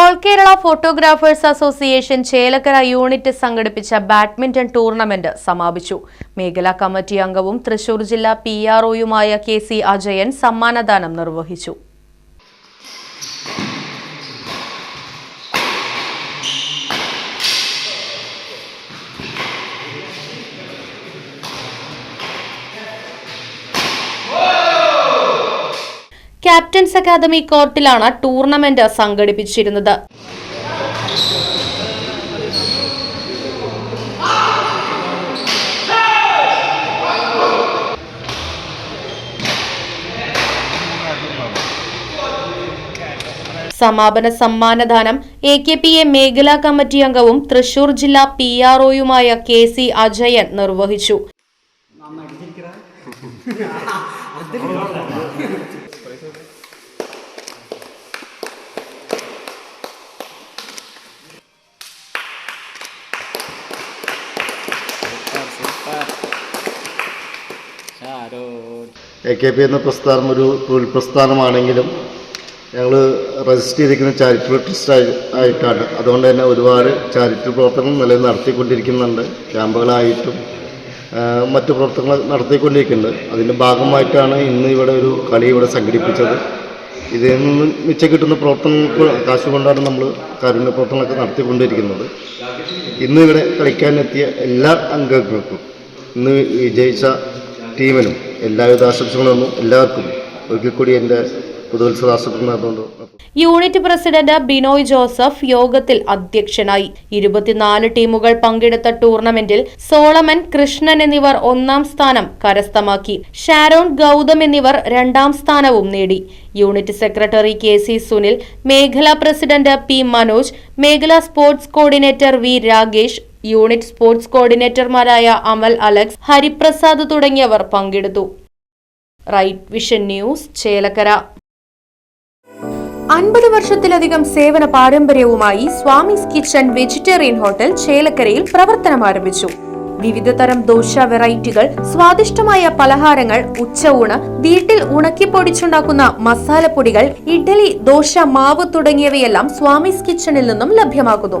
all Kerala photographers association Chelakkara unit സംഘടിപ്പിച്ച badminton tournament സമാപിച്ചു. മേഖലാ കമ്മിറ്റി അംഗവും തൃശൂർ ജില്ലാ പി ആർ ഒയുമായ കെ സി അജയൻ സമ്മാനദാനം നിർവഹിച്ചു. ക്യാപ്റ്റൻസ് അക്കാദമി കോർട്ടിലാണ് ടൂർണമെന്റ് സംഘടിപ്പിച്ചിരുന്നത്. സമാപന സമ്മാനദാനം എ കെ പി എ മേഖലാ കമ്മിറ്റി അംഗവും തൃശൂർ ജില്ലാ പി ആർ ഒയുമായ കെ സി അജയൻ നിർവഹിച്ചു. എ കെ പി എന്ന പ്രസ്ഥാനം ഒരു തൊഴിൽ പ്രസ്ഥാനമാണെങ്കിലും ഞങ്ങൾ രജിസ്റ്റർ ചെയ്തിരിക്കുന്ന ചാരിറ്റബിൾ ട്രസ്റ്റ് ആയി ആയിട്ടാണ്. അതുകൊണ്ട് തന്നെ ഒരുപാട് ചാരിറ്റബിൾ പ്രവർത്തനങ്ങൾ നിലവിൽ നടത്തിക്കൊണ്ടിരിക്കുന്നുണ്ട്. ക്യാമ്പുകളായിട്ടും മറ്റു പ്രവർത്തനങ്ങൾ നടത്തിക്കൊണ്ടിരിക്കുന്നുണ്ട്. അതിന്റെ ഭാഗമായിട്ടാണ് ഇന്ന് ഇവിടെ ഒരു കളി ഇവിടെ സംഘടിപ്പിച്ചത്. ഇതിൽ നിന്ന് മിച്ചം കിട്ടുന്ന പ്രവർത്തനങ്ങൾക്ക് കാശ് കൊണ്ടാണ് നമ്മൾ കാരുണ്യ പ്രവർത്തനങ്ങളൊക്കെ നടത്തിക്കൊണ്ടിരിക്കുന്നത്. ഇന്ന് ഇവിടെ കളിക്കാനെത്തിയ എല്ലാ അംഗങ്ങൾക്കും ഇന്ന് വിജയിച്ച ടീമിനും എല്ലാവിധ ആശംസകളും എല്ലാവർക്കും. ഒരിക്കൽ കൂടി എന്റെ യൂണിറ്റ് പ്രസിഡന്റ് ബിനോയ് ജോസഫ് യോഗത്തിൽ അധ്യക്ഷനായി. ഇരുപത്തിനാല് ടീമുകൾ പങ്കെടുത്ത ടൂർണമെന്റിൽ സോളമൻ കൃഷ്ണൻ എന്നിവർ ഒന്നാം സ്ഥാനം കരസ്ഥമാക്കി. ഷാരോൺ ഗൗതം എന്നിവർ രണ്ടാം സ്ഥാനവും നേടി. Unit secretary K C Sunil മേഖലാ പ്രസിഡന്റ് പി മനോജ് മേഖലാ sports coordinator V Ragesh unit sports കോർഡിനേറ്റർമാരായ Amal Alex Hariprasad തുടങ്ങിയവർ പങ്കെടുത്തു. Right vision news Chelakkara. അൻപത് വർഷത്തിലധികം സേവന പാരമ്പര്യവുമായി സ്വാമിസ് കിച്ചൺ വെജിറ്റേറിയൻ ഹോട്ടൽ ചേലക്കരയിൽ പ്രവർത്തനം ആരംഭിച്ചു. വിവിധ തരം ദോശ വെറൈറ്റികൾ സ്വാദിഷ്ടമായ പലഹാരങ്ങൾ ഉച്ചയൂണ് വീട്ടിൽ ഉണക്കി ഉണക്കിപ്പൊടിച്ചുണ്ടാക്കുന്ന മസാലപ്പൊടികൾ ഇഡ്ഡലി ദോശ മാവ് തുടങ്ങിയവയെല്ലാം സ്വാമിസ് കിച്ചണിൽ നിന്നും ലഭ്യമാക്കുന്നു.